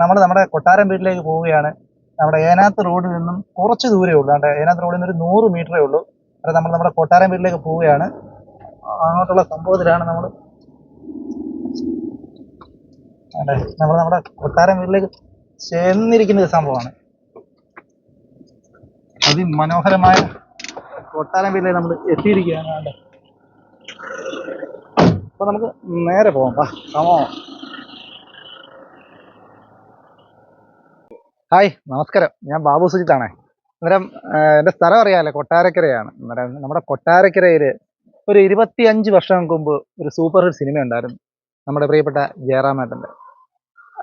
നമ്മൾ നമ്മുടെ കൊട്ടാരം വീട്ടിലേക്ക് പോവുകയാണ്. നമ്മുടെ ഏനാത്ത് റോഡിൽ നിന്നും കുറച്ച് ദൂരേ ഉള്ളൂ. അവിടെ ഏനാത്ത് റോഡിൽ നിന്ന് ഒരു നൂറ് മീറ്ററേ ഉള്ളൂ. അത് നമ്മൾ നമ്മുടെ കൊട്ടാരം വീട്ടിലേക്ക് പോവുകയാണ്. അങ്ങോട്ടുള്ള സംഭവത്തിലാണ് നമ്മൾ അതെ നമ്മൾ നമ്മുടെ കൊട്ടാരം വീട്ടിലേക്ക് ചെന്നിരിക്കുന്ന ഒരു സംഭവമാണ്. അതിമനോഹരമായ കൊട്ടാരം വീട്ടിലേക്ക് നമ്മൾ എത്തിയിരിക്കുകയാണ്. അവിടെ അപ്പൊ നമുക്ക് നേരെ പോവാം. വാ കമോ ഹായ് നമസ്കാരം. ഞാൻ ബാബു സുജിത്താണേ. അന്നേരം എന്റെ സ്ഥലം അറിയാമല്ലോ കൊട്ടാരക്കരയാണ്. അന്നേരം നമ്മുടെ കൊട്ടാരക്കരയിൽ ഒരു ഇരുപത്തി അഞ്ച് വർഷങ്ങൾക്ക് മുമ്പ് ഒരു സൂപ്പർ ഹിറ്റ് സിനിമ ഉണ്ടായിരുന്നു. നമ്മുടെ പ്രിയപ്പെട്ട ജയറാമേട്ടന്റെ.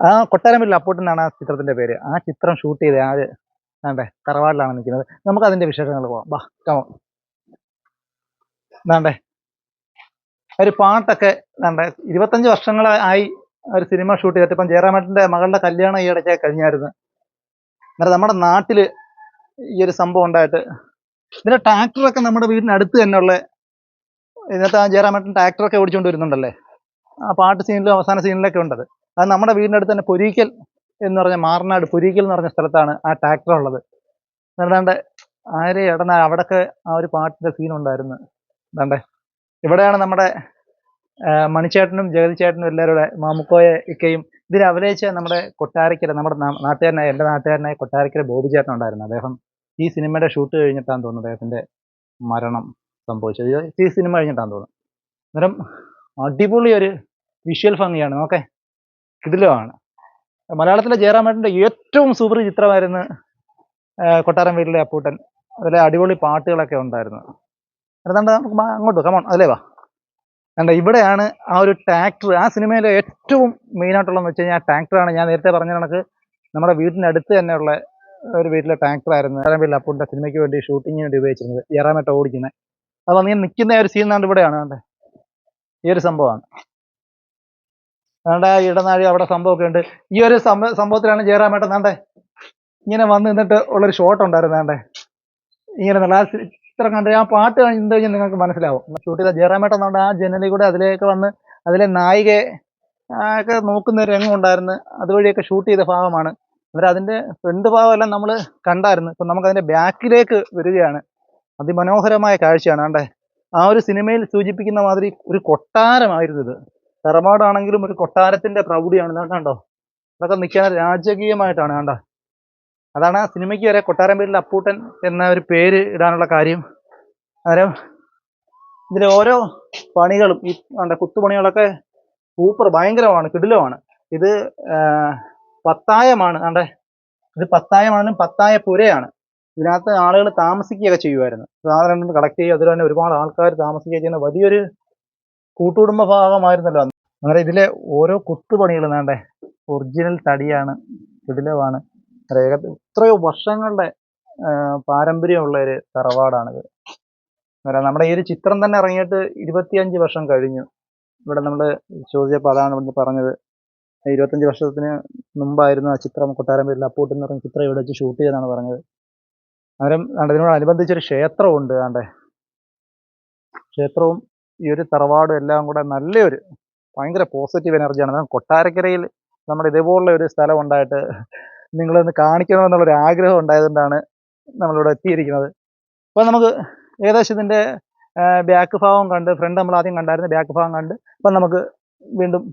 ആ കൊട്ടാരമില്ല അപ്പോട്ടെന്നാണ് ആ ചിത്രത്തിന്റെ പേര്. ആ ചിത്രം ഷൂട്ട് ചെയ്ത ആ ഒരു വേണ്ടേ തറവാട്ടിലാണ് നിൽക്കുന്നത്. നമുക്ക് അതിന്റെ വിശേഷങ്ങൾ പോവാം. ബാ കമോ വേണ്ടേ ഒരു പാട്ടൊക്കെ വേണ്ടേ ഇരുപത്തഞ്ച് വർഷങ്ങളായി ഒരു സിനിമ ഷൂട്ട് ചെയ്തിട്ട് ഇപ്പം ജയറാമേട്ടന്റെ മകളുടെ കല്യാണം ഈ ഇടയ്ക്ക് കഴിഞ്ഞായിരുന്നു. അന്നേരം നമ്മുടെ നാട്ടിൽ ഈ ഒരു സംഭവം ഉണ്ടായിട്ട് ഇതിന്റെ ട്രാക്ടറൊക്കെ നമ്മുടെ വീടിന് അടുത്ത് തന്നെ ഉള്ള ഇന്നത്തെ ആ ജയറാമേട്ടൻ ട്രാക്ടറൊക്കെ ഓടിച്ചുകൊണ്ട് വരുന്നുണ്ടല്ലേ? ആ പാട്ട് സീനിലും അവസാന സീനിലൊക്കെ ഉണ്ടത്. അത് നമ്മുടെ വീടിന്റെ അടുത്ത് തന്നെ പൊരീക്കൽ എന്ന് പറഞ്ഞ മാറനാട് പൊരീക്കൽ എന്ന് പറഞ്ഞ സ്ഥലത്താണ് ആ ട്രാക്ടർ ഉള്ളത്. എന്നിട്ടാണ്ട് ആരെ ഇടന അവിടെയൊക്കെ ആ ഒരു പാട്ടിന്റെ സീനുണ്ടായിരുന്നു എന്താണ്ടേ ഇവിടെയാണ് നമ്മുടെ മണിച്ചേട്ടനും ജഗതി ചേട്ടനും എല്ലാവരുടെ മാമുക്കോയെ ഒക്കെയും ഇതിൽ അഭിനയിച്ച നമ്മുടെ കൊട്ടാരക്കര നമ്മുടെ നാട്ടുകാരനായ എന്റെ നാട്ടുകാരനായ കൊട്ടാരക്കര ബോബി ചേട്ടൻ ഉണ്ടായിരുന്നു. അദ്ദേഹം ഈ സിനിമയുടെ ഷൂട്ട് കഴിഞ്ഞിട്ടാണ് തോന്നുന്നത് അദ്ദേഹത്തിന്റെ മരണം സംഭവിച്ചത്. ഈ സിനിമ കഴിഞ്ഞിട്ടാണ് തോന്നുന്നത്. അന്നേരം അടിപൊളി ഒരു വിഷ്വൽ ഭംഗിയാണ്. ഓക്കെ ഇതിലുമാണ് മലയാളത്തിലെ ജയറാമേട്ടന്റെ ഏറ്റവും സൂപ്പർ ചിത്രമായിരുന്നു കൊട്ടാരം വീട്ടിലെ അപ്പൂട്ടൻ. അതിലെ അടിപൊളി പാട്ടുകളൊക്കെ ഉണ്ടായിരുന്നു. അതുകൊണ്ട് നമുക്ക് അങ്ങോട്ട് കമോൺ അതിലേ വാ. കണ്ട ഇവിടെയാണ് ആ ഒരു ട്രാക്ടർ ആ സിനിമയിലെ ഏറ്റവും മെയിൻ ആയിട്ടുള്ളതെന്ന് വെച്ച് കഴിഞ്ഞാൽ ട്രാക്ടറാണ് ഞാൻ നേരത്തെ പറഞ്ഞ കണക്ക് നമ്മുടെ വീടിന്റെ അടുത്ത് തന്നെയുള്ള ഒരു വീട്ടിലെ ട്രാക്ടറായിരുന്നു ജയറാമേട്ട അപ്പൂന്റെ സിനിമയ്ക്ക് വേണ്ടി ഷൂട്ടിങ്ങിന് വേണ്ടി ഉപയോഗിച്ചിരുന്നത്. ഏറാമേട്ട ഓടിക്കുന്നത് അത് വന്ന് നിൽക്കുന്ന ഒരു സീൻ കണ്ട് ഇവിടെയാണ് കണ്ടേ. ഈ ഒരു സംഭവമാണ്. ആ ഇടനാഴി അവിടെ സംഭവമൊക്കെ ഉണ്ട്. ഈ ഒരു സംഭ സംഭവത്തിലാണ് ജയറാമേട്ടൻ വേണ്ടേ ഇങ്ങനെ വന്ന് നിന്നിട്ട് ഉള്ളൊരു ഷോട്ട് ഉണ്ടായിരുന്നു വേണ്ടേ ഇങ്ങനെ നല്ല ചിത്രം കണ്ട് ആ പാട്ട് കണ്ടു കഴിഞ്ഞാൽ നിങ്ങൾക്ക് മനസ്സിലാവും. ഷൂട്ട് ചെയ്ത ജയറാമേട്ടൻ എന്നുകൊണ്ട് ആ ജനലിൽ കൂടെ അതിലേക്ക് വന്ന് അതിലെ നായികയെ ഒക്കെ നോക്കുന്ന ഒരു രംഗം ഉണ്ടായിരുന്നു. അതുവഴിയൊക്കെ ഷൂട്ട് ചെയ്ത ഭാഗമാണ്. അന്നേരം അതിന്റെ ഫ്രണ്ട് ഭാഗമെല്ലാം നമ്മൾ കണ്ടായിരുന്നു. ഇപ്പം നമുക്ക് അതിന്റെ ബാക്കിലേക്ക് വരികയാണ്. അതിമനോഹരമായ കാഴ്ചയാണ്. കണ്ടേ? ആ ഒരു സിനിമയിൽ സൂചിപ്പിക്കുന്ന മാതിരി ഒരു കൊട്ടാരമായിരുന്നു ഇത്. തറവാടാണെങ്കിലും ഒരു കൊട്ടാരത്തിന്റെ പ്രൗഢിയാണ്. കണ്ടോ? അതൊക്കെ നിൽക്കാൻ രാജകീയമായിട്ടാണ്. കണ്ട? അതാണ് ആ സിനിമയ്ക്ക് വരെ കൊട്ടാരം പേരിൽ അപ്പൂട്ടൻ എന്ന ഒരു പേര് ഇടാനുള്ള കാര്യം. അന്നേരം ഇതിലെ ഓരോ പണികളും ഈ കുത്തുപണികളൊക്കെ സൂപ്പർ ഭയങ്കരമാണ് കിടിലമാണ്. ഇത് പത്തായമാണ് കണ്ടേ? ഇത് പത്തായമാണെങ്കിലും പത്തായ പുരയാണ്. ഇതിനകത്ത് ആളുകൾ താമസിക്കുകയൊക്കെ ചെയ്യുമായിരുന്നു. സാധനം കളക്ട് ചെയ്യുക അതിൽ തന്നെ ഒരുപാട് ആൾക്കാർ താമസിക്കുക ചെയ്യുന്ന വലിയൊരു കൂട്ടുകുടുംബ ഭാഗമായിരുന്നല്ലോ അങ്ങനെ ഇതിലെ ഓരോ കുത്തുപണികളും വേണ്ടേ ഒറിജിനൽ തടിയാണ് കിടിലമാണ്. എത്രയോ വർഷങ്ങളുടെ പാരമ്പര്യമുള്ള ഒരു തറവാടാണിത്. നമ്മുടെ ഈ ഒരു ചിത്രം തന്നെ ഇറങ്ങിയിട്ട് ഇരുപത്തിയഞ്ച് വർഷം കഴിഞ്ഞു. ഇവിടെ നമ്മൾ ചോദിച്ചപ്പോൾ അതാണ് ഇവിടുന്ന് പറഞ്ഞത്. ഇരുപത്തഞ്ച് വർഷത്തിന് മുമ്പായിരുന്നു ആ ചിത്രം കൊട്ടാരം പേരിൽ അപ്പൂട്ട് എന്ന് പറഞ്ഞ ചിത്രം ഇവിടെ വെച്ച് ഷൂട്ട് ചെയ്തെന്നാണ് പറഞ്ഞത്. അന്നേരം ഇതിനോടനുബന്ധിച്ചൊരു ക്ഷേത്രമുണ്ട് ആണ്ടെ. ക്ഷേത്രവും ഈ ഒരു തറവാടും എല്ലാം കൂടെ നല്ലൊരു ഭയങ്കര പോസിറ്റീവ് എനർജിയാണ് കൊട്ടാരക്കരയിൽ നമ്മുടെ ഇതേപോലുള്ള ഒരു സ്ഥലം ഉണ്ടായിട്ട് നിങ്ങളൊന്ന് കാണിക്കണമെന്നുള്ളൊരു ആഗ്രഹം ഉണ്ടായതുകൊണ്ടാണ് നമ്മളിവിടെ എത്തിയിരിക്കുന്നത്. അപ്പോൾ നമുക്ക് ഏകദേശം ഇതിന്റെ ബാക്ക് ഭാഗം കണ്ട് ഫ്രണ്ട് നമ്മൾ ആദ്യം കണ്ടായിരുന്നു ബാക്ക് ഭാഗം കണ്ട്. അപ്പം നമുക്ക് വീണ്ടും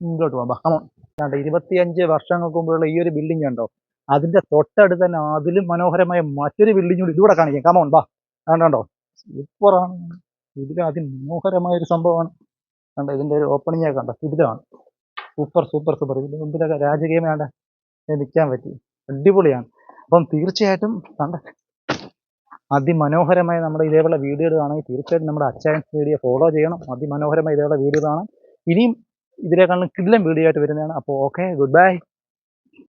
മുമ്പോട്ട് പോകാം. കമോൺ കണ്ടോ ഇരുപത്തിയഞ്ച് വർഷങ്ങൾക്ക് മുമ്പുള്ള ഈ ഒരു ബിൽഡിംഗ് ഉണ്ടോ അതിന്റെ തൊട്ടടുത്ത് തന്നെ അതിലും മനോഹരമായ മറ്റൊരു ബിൽഡിംഗ് കൂടി ഇതുകൂടെ കാണിക്കാം. കമോൺ ബാ. കണ്ടോ സൂപ്പറാണ് ഇതിലും അതിമനോഹരമായ ഒരു സംഭവമാണ്. കണ്ടോ ഇതിന്റെ ഒരു ഓപ്പണിംഗ് ഒക്കെ കണ്ടോ? ഇതിലാണ്. സൂപ്പർ സൂപ്പർ സൂപ്പർ ഇതിന്റെ മുമ്പിലൊക്കെ രാജകീയമാണ്ട നിൽക്കാൻ പറ്റി. അടിപൊളിയാണ്. അപ്പം തീർച്ചയായിട്ടും കണ്ട അതിമനോഹരമായ നമ്മുടെ ഇതേപോലെ വീഡിയോ കാണാൻ തീർച്ചയായിട്ടും നമ്മുടെ അച്ചായൻസ് വീഡിയോ ഫോളോ ചെയ്യണം. അതിമനോഹരമായ ഇതേപോലെ വീഡിയോ കാണാം. ഇനിയും ഇതിനേക്കാളും കിടിലൻ വീഡിയോ ആയിട്ട് വരുന്നതാണ്. അപ്പോൾ ഓക്കെ ഗുഡ് ബൈ